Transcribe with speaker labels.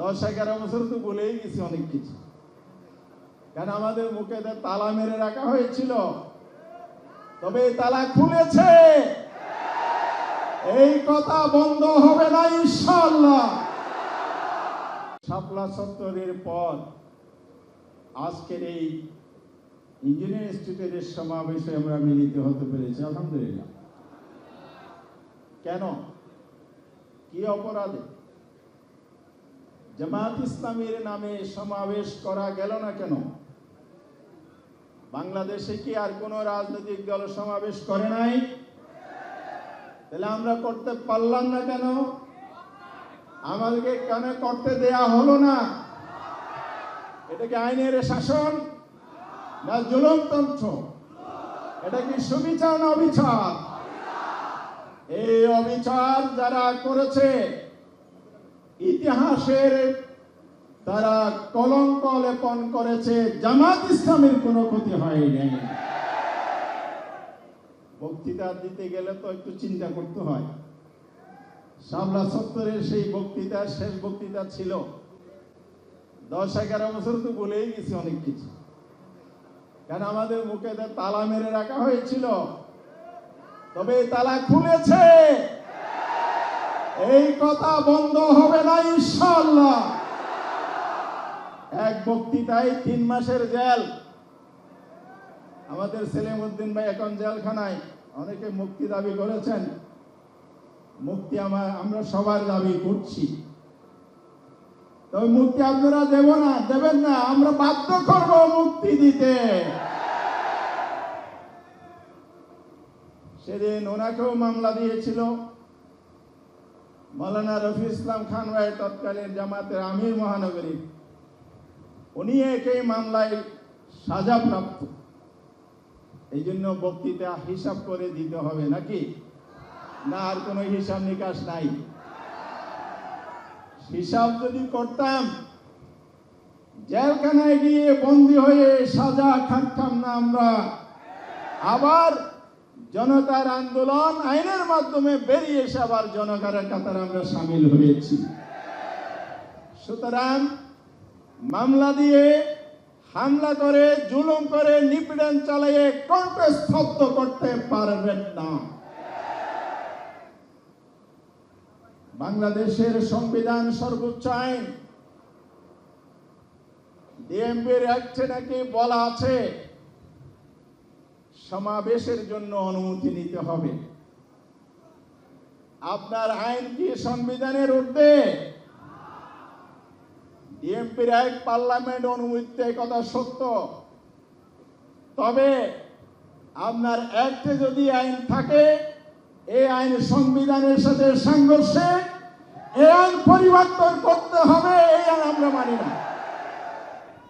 Speaker 1: দশ এগারো বছর তো বলেই গেছি অনেক কিছু। কারণ আমাদের মুখে তালা মেরে রাখা হয়েছিল? তবে তালা খুলেছে। এই কথা বন্ধ হবে না ইনশাল্লাহ শাপলা সত্তরের পর আজকের এই ইঞ্জিনিয়ার ইনস্টিটিউটের সমাবেশে আমরা মিলিত হতে পেরেছি, আলহামদুলিল্লাহ। কেন? কি অপরাধে? জামাত ইসলামীর নামে সমাবেশ করা গেল না কেন? বাংলাদেশে কি আর কোন রাজনৈতিক দল সমাবেশ করে নাই? তাহলে আমরা করতে পারলাম না কেন? আমাদেরকে কেন করতে দেয়া হলো না? এটা কি আইনের শাসন না জুলমতন্ত্র? এটা কি সুবিচার না অবিচার? এই অবিচার যারা করেছে ইতিহাসের তারা কলঙ্ক লেপন করেছে জামাত ইসলামের কোনো ক্ষতি হয়নি। বক্তৃতা দিতে গেলে তো একটু চিন্তা করতে হয়। সামলা সত্তরের সেই বক্তৃতা, শেষ বক্তৃতা ছিল। দশ এগারো বছর তো বলেই গেছি অনেক কিছু। কারণ আমাদের মুখে তালা মেরে রাখা হয়েছিল? তবে তালা খুলেছে। এই কথা বন্ধ হবে না ইনশাল্লাহ এক বক্তৃতায় তিন মাসের জেল। আমাদের সেলিমউদ্দিন ভাই এখন জেলখানায়। অনেকে মুক্তি দাবি করেছেন। মুক্তি আমার আমরা সবার দাবি করছি। তবে মুক্তি আপনারা দেব না, দেবেন না, আমরা বাধ্য করব মুক্তি দিতে। সেদিন ওনাকেও মামলা দিয়েছিল। মৌলানা রফি ইসলাম খান ভাই তৎকালীন জামাতের আমির মহানগরী। উনি একই মামলায় সাজাপ্রাপ্ত। এই জন্য বক্তৃতা হিসাব করে দিতে হবে নাকি? না, আর কোনো হিসাব নিকাশ নাই। হিসাব যদি করতাম, জেলখানায় গিয়ে বন্দি হয়ে সাজা খাটতাম না আমরা। আবার জনতার আন্দোলন আইনের মাধ্যমে বেরিয়ে এসে আবার জনগণের কাতারে আমরা সামিল হয়েছি। সুতরাং মামলা দিয়ে হামলা করে, জুলুম করে, নিপীড়ন চালিয়ে কণ্ঠ স্তব্ধ করতে পারবেন না। বাংলাদেশের সংবিধান সর্বোচ্চ আইন। ডিএমবির অ্যাক্টে নাকি বলা আছে সমাবেশের জন্য অনুমতি নিতে হবে। আপনার আইন কি সংবিধানের ঊর্ধ্বে? ডিএমপির এক পার্লামেন্ট অনুমতিতে কথা সত্য। তবে আপনার অ্যাক্টে যদি আইন থাকে, এই আইন সংবিধানের সাথে সংঘর্ষে এই আইন পরিবর্তন করতে হবে, এই আইন আমরা মানি না।